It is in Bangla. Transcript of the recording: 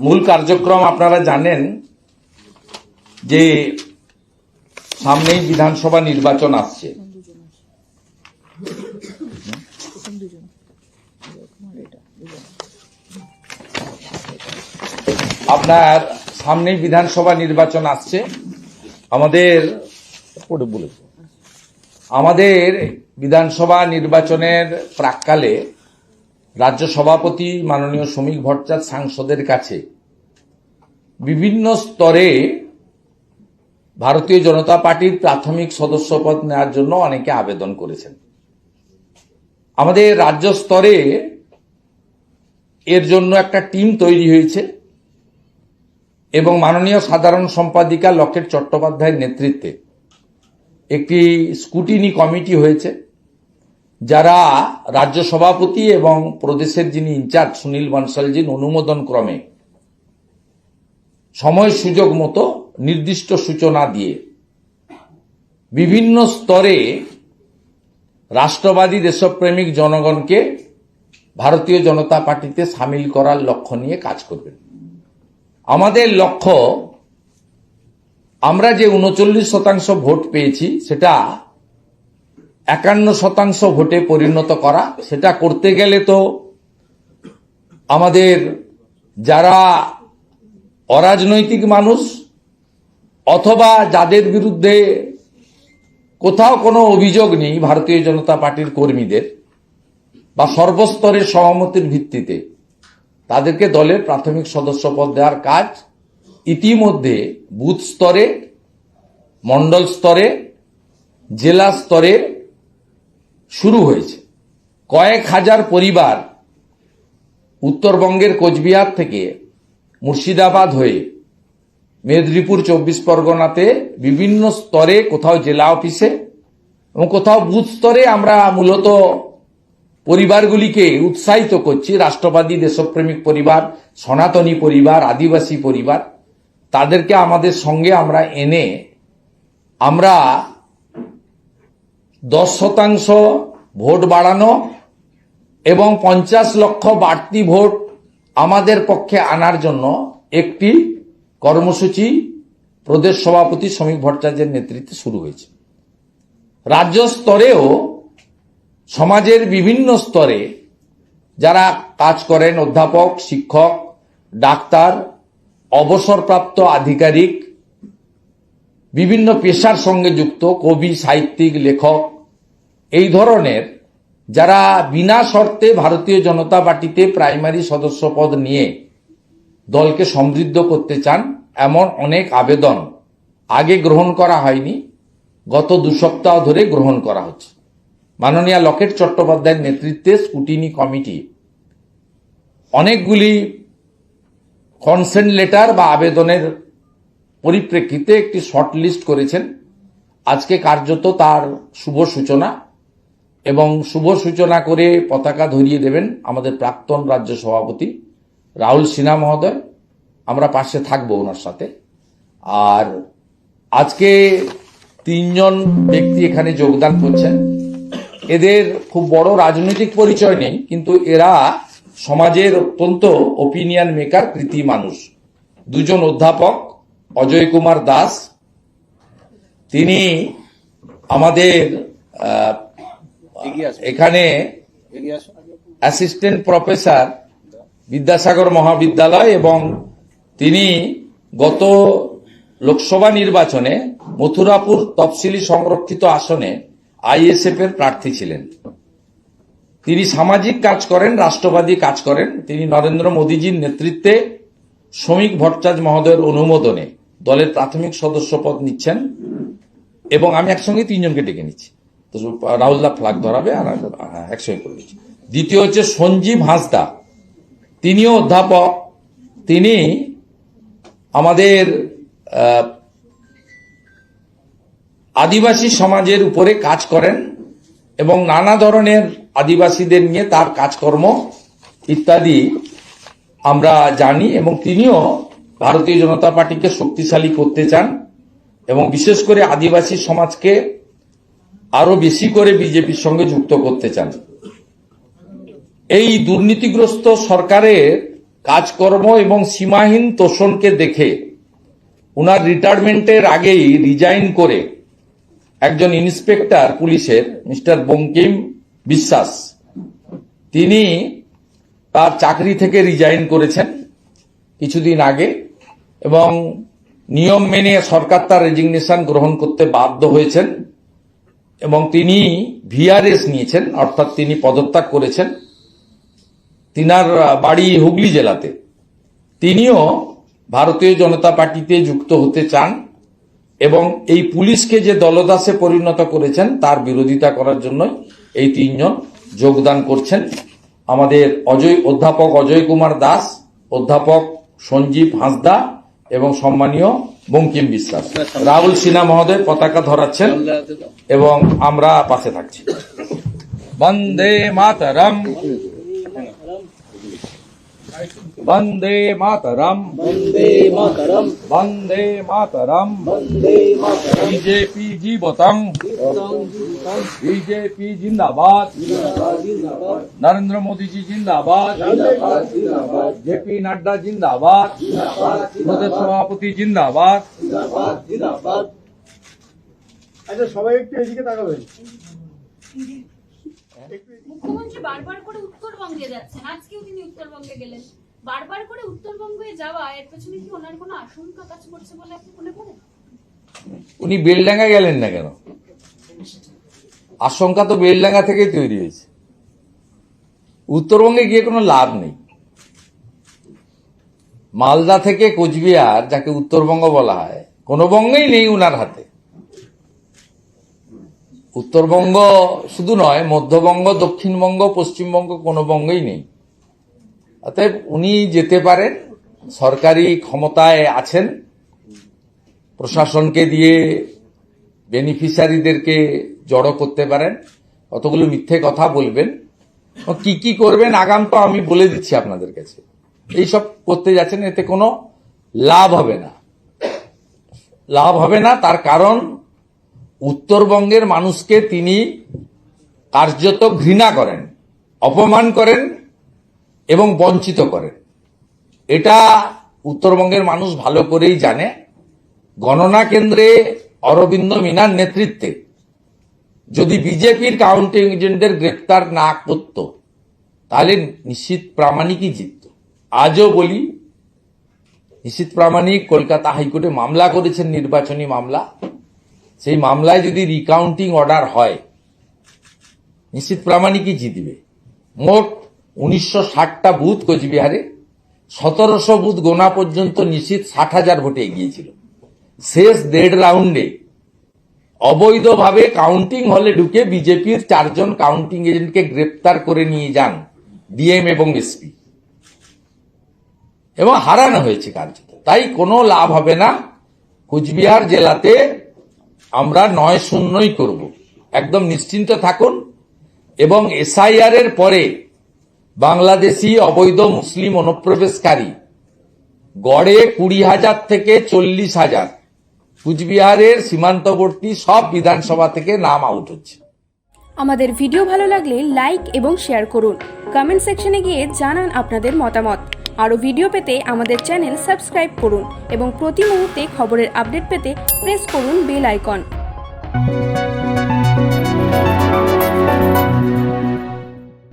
মূল কার্যক্রম আপনারা জানেন যে সামনেই বিধানসভা নির্বাচন আসছে। আপনার সামনেই বিধানসভা নির্বাচন আসছে। আমাদের আমাদের বিধানসভা নির্বাচনের প্রাককালে রাজ্য সভাপতি মাননীয় শ্রমিক ভট্টাচার্য সাংসদের কাছে বিভিন্ন স্তরে ভারতীয় জনতা পার্টির প্রাথমিক সদস্যপদ নেওয়ার জন্য অনেকে আবেদন করেছেন। আমাদের রাজ্য স্তরে এর জন্য একটা টিম তৈরি হয়েছে এবং মাননীয় সাধারণ সম্পাদিকা লকেট চট্টোপাধ্যায়ের নেতৃত্বে একটি স্কুটিনি কমিটি হয়েছে। যারা রাজ্য সভাপতি এবং প্রদেশের যিনি ইনচার্জ সুনীল বনসালজির অনুমোদন ক্রমে সময় সুযোগ মতো নির্দিষ্ট সূচনা দিয়ে বিভিন্ন স্তরে রাষ্ট্রবাদী দেশপ্রেমিক জনগণকে ভারতীয় জনতা পার্টিতে সামিল করার লক্ষ্য নিয়ে কাজ করবেন। আমাদের লক্ষ্য, আমরা যে উনচল্লিশ শতাংশ ভোট পেয়েছি, সেটা একান্ন শতাংশ ভোটে পরিণত করা, সেটা করতে গেলে তো আমাদের যারা অরাজনৈতিক মানুষ অথবা যাদের বিরুদ্ধে কোথাও কোনো অভিযোগ নেই ভারতীয় জনতা পার্টির কর্মীদের বা সর্বস্তরের সহমতির ভিত্তিতে, তাদেরকে দলের প্রাথমিক সদস্যপদ দেওয়ার কাজ ইতিমধ্যে বুথ স্তরে, মণ্ডল স্তরে, জেলা স্তরে শুরু হয়েছে। কয়েক হাজার পরিবার উত্তরবঙ্গের কোচবিহার থেকে মুর্শিদাবাদ হয়ে মেদিনীপুর চব্বিশ পরগনাতে বিভিন্ন স্তরে কোথাও জেলা অফিসে এবং কোথাও বুথ স্তরে আমরা মূলত পরিবারগুলিকে উৎসাহিত করছি। রাষ্ট্রবাদী, দেশপ্রেমিক পরিবার, সনাতনী পরিবার, আদিবাসী পরিবার, তাদেরকে আমাদের সঙ্গে আমরা এনে আমরা দশ শতাংশ ভোট বাড়ানো এবং পঞ্চাশ লক্ষ বাড়তি ভোট আমাদের পক্ষে আনার জন্য একটি কর্মসূচি প্রদেশ সভাপতি শ্রমিক ভট্টাচার্যের নেতৃত্বে শুরু হয়েছে। রাজ্য স্তরেও সমাজের বিভিন্ন স্তরে যারা কাজ করেন, অধ্যাপক, শিক্ষক, ডাক্তার, অবসরপ্রাপ্ত আধিকারিক, বিভিন্ন পেশার সঙ্গে যুক্ত কবি, সাহিত্যিক, লেখক এই ধরনের যারা বিনা শর্তে ভারতীয় জনতা পার্টিতে প্রাইমারি সদস্য পদ নিয়ে দলকে সমৃদ্ধ করতে চান, এমন অনেক আবেদন আগে গ্রহণ করা হয়নি, গত দু সপ্তাহ ধরে গ্রহণ করা হচ্ছে। মাননীয় লকেট চট্টোপাধ্যায়ের নেতৃত্বে স্কুটিনি কমিটি অনেকগুলি কনসেন্ট লেটার বা আবেদনের পরিপ্রেক্ষিতে একটি শর্ট লিস্ট করেছেন। আজকে কার্যত তার শুভ সূচনা। এবং শুভ সূচনা করে পতাকা ধরিয়ে দেবেন আমাদের প্রাক্তন রাজ্য সভাপতি রাহুল সিনহা মহোদয়। আমরা পাশে থাকব ওনার সাথে। আর আজকে তিনজন ব্যক্তি এখানে যোগদান করছেন। এদের খুব বড় রাজনৈতিক পরিচয় নেই, কিন্তু এরা সমাজের অত্যন্ত ওপিনিয়ন মেকার কৃতি মানুষ। দুজন অধ্যাপক, অজয় কুমার দাস। তিনি আমাদের এখানে অ্যাসিস্ট্যান্ট প্রফেসর বিদ্যাসাগর মহাবিদ্যালয় এবং তিনি গত লোকসভা নির্বাচনে মথুরাপুর তফসিলি সংরক্ষিত আসনে আইএসএফ এর প্রার্থী ছিলেন। তিনি সামাজিক কাজ করেন রাষ্ট্রবাদী কাজ করেন। তিনি নরেন্দ্র মোদীজির নেতৃত্বে শ্রমিক ভট্টাচার্য মহোদয়ের অনুমোদনে দলের প্রাথমিক সদস্য পদ নিচ্ছেন এবং আমি একসঙ্গে তিনজনকে ডেকে নিচ্ছি। রাহুলদা ফ্লাগ ধরাবে আর হ্যাঁ, একসঙ্গে করে নিচ্ছি দ্বিতীয় হচ্ছে সঞ্জীব হাঁসদা। তিনিও অধ্যাপক। তিনি আমাদের আদিবাসী সমাজের উপরে কাজ করেন এবং নানা ধরনের আদিবাসীদের নিয়ে তার কাজকর্ম ইত্যাদি আমরা জানি এবং তিনিও ভারতীয় জনতা পার্টিকে শক্তিশালী করতে চান এবং বিশেষ করে আদিবাসী সমাজকে আরও বেশি করে বিজেপির সঙ্গে যুক্ত করতে চান। এই দুর্নীতিগ্রস্ত সরকারের কাজকর্ম এবং সীমাহীন তোষণকে দেখে, উনার রিটায়ারমেন্টের আগেই রিজাইন করে একজন ইন্সপেক্টর পুলিশের, মিস্টার বঙ্কিম বিশ্বাস, তিনি তার চাকরি থেকে রিজাইন করেছেন কিছুদিন আগে এবং নিয়ম মেনে সরকার তার রেজিগনেশন গ্রহণ করতে বাধ্য হয়েছেন। এবং তিনি ভিআরএস নিয়েছেন, অর্থাৎ তিনি পদত্যাগ করেছেন তিনার বাড়ি হুগলি জেলাতে। তিনিও ভারতীয় জনতা পার্টিতে যুক্ত হতে চান এবং এই পুলিশকে যে দলদাসে পরিণত করেছেন, তার বিরোধিতা করার জন্য এই তিনজন যোগদান করছেন। আমাদের অজয়, অধ্যাপক অজয় কুমার দাস, অধ্যাপক সঞ্জীব হাঁসদা এবং সম্মানীয় বঙ্কিম বিশ্বাস। রাহুল সিনহা মহোদয় পতাকা ধরাচ্ছেন এবং আমরা পাশে থাকছি। বন্দে মাতরম। বন্দে মাতরম वन्दे मातरम् বন্দে মাতরম वन्दे मातरम् বিজেপি জীবতং বিজেপি জিন্দাবাদ जिन्दाबाद নরেন্দ্র মোদীজি জিন্দাবাদ जिन्दाबाद जिन्दाबाद জেপি নাড্ডা জিন্দাবাদ প্রদেশ সভাপতি জিন্দাবাদ जिन्दाबाद जिन्दाबाद আচ্ছা সবাই একটু এদিকে তাকাবেন মুখ্যমন্ত্রী বারবার করে উত্তরবঙ্গে যাচ্ছেন আজকেও তিনি উত্তরবঙ্গে গেলেন বারবার করে উত্তরবঙ্গে যাওয়া, এর পেছনে কি ওনার কোনো আশঙ্কা কাজ করছে বলে আপনি মনে করেন? উনি বেলডাঙ্গা গেলেন না কেন? আশঙ্কা তো বেলডাঙ্গা থেকেই তৈরি হয়েছে। উত্তরবঙ্গে গিয়ে কোনো লাভ নেই। মালদা থেকে কোচবিহার, যাকে উত্তরবঙ্গ বলা হয়, কোনো বঙ্গেই নেই উনার হাতে। উত্তরবঙ্গ শুধু নয়, মধ্যবঙ্গ, দক্ষিণবঙ্গ, পশ্চিমবঙ্গ কোনো বঙ্গেই নেই। অতএব উনি যেতে পারেন, সরকারি ক্ষমতায় আছেন, প্রশাসনকে দিয়ে বেনিফিশিয়ারিদেরকে জড়ো করতে পারেন। কতগুলো মিথ্যে কথা বলবেন। কি কি করবেন আগাম তো আমি বলে দিচ্ছি আপনাদের কাছে। এইসব করতে যাচ্ছেন, এতে কোনো লাভ হবে না। লাভ হবে না, তার কারণ উত্তরবঙ্গের মানুষকে তিনি কার্যত ঘৃণা করেন, অপমান করেন এবং বঞ্চিত করেন এটা উত্তরবঙ্গের মানুষ ভালো করেই জানে। গণনা কেন্দ্রে অরবিন্দ মিনার নেতৃত্বে যদি বিজেপির কাউন্টিং এজেন্টদের গ্রেপ্তার না করত, তাহলে নিশ্চিত প্রামাণিকই জিতত। আজও বলি, নিশ্চিত প্রামাণিক কলকাতা হাইকোর্টে মামলা করেছেন নির্বাচনী মামলা। সেই মামলায় যদি রিকাউন্টিং অর্ডার হয়, নিশ্চিত প্রামাণিকই জিতবে। মোট উনিশশো ষাটটা বুথ কোচবিহারে, সতেরোশো বুথ গোনা পর্যন্ত নিশ্চিত ষাট হাজার ভোটে এগিয়েছিল। শেষ দেড় রাউন্ডে অবৈধভাবে কাউন্টিং হলে ঢুকে বিজেপির চারজন কাউন্টিং এজেন্টকে গ্রেপ্তার করে নিয়ে যান ডিএম এবং এসপি। এবং হারানো হয়েছে কার্যত। তাই কোনো লাভ হবে না। কুচবিহার জেলাতে আমরা নয় শূন্যই করব। একদম নিশ্চিন্ত থাকুন। এবং এসআইআর এর পরে বাংলাদেশি অবৈধ মুসলিম অনুপ্রবেশকারী। গড়ে কুড়ি হাজার থেকে চল্লিশ হাজার। কুচবিহারের সীমান্তবর্তী সব বিধানসভা থেকে নাম আউট হচ্ছে। আমাদের ভিডিও ভালো লাগলে লাইক এবং শেয়ার করুন। কমেন্ট সেকশনে গিয়ে জানান আপনাদের মতামত। আরও ভিডিও পেতে আমাদের চ্যানেল সাবস্ক্রাইব করুন এবং প্রতি মুহূর্তে খবরের আপডেট পেতে প্রেস করুন বেল আইকন।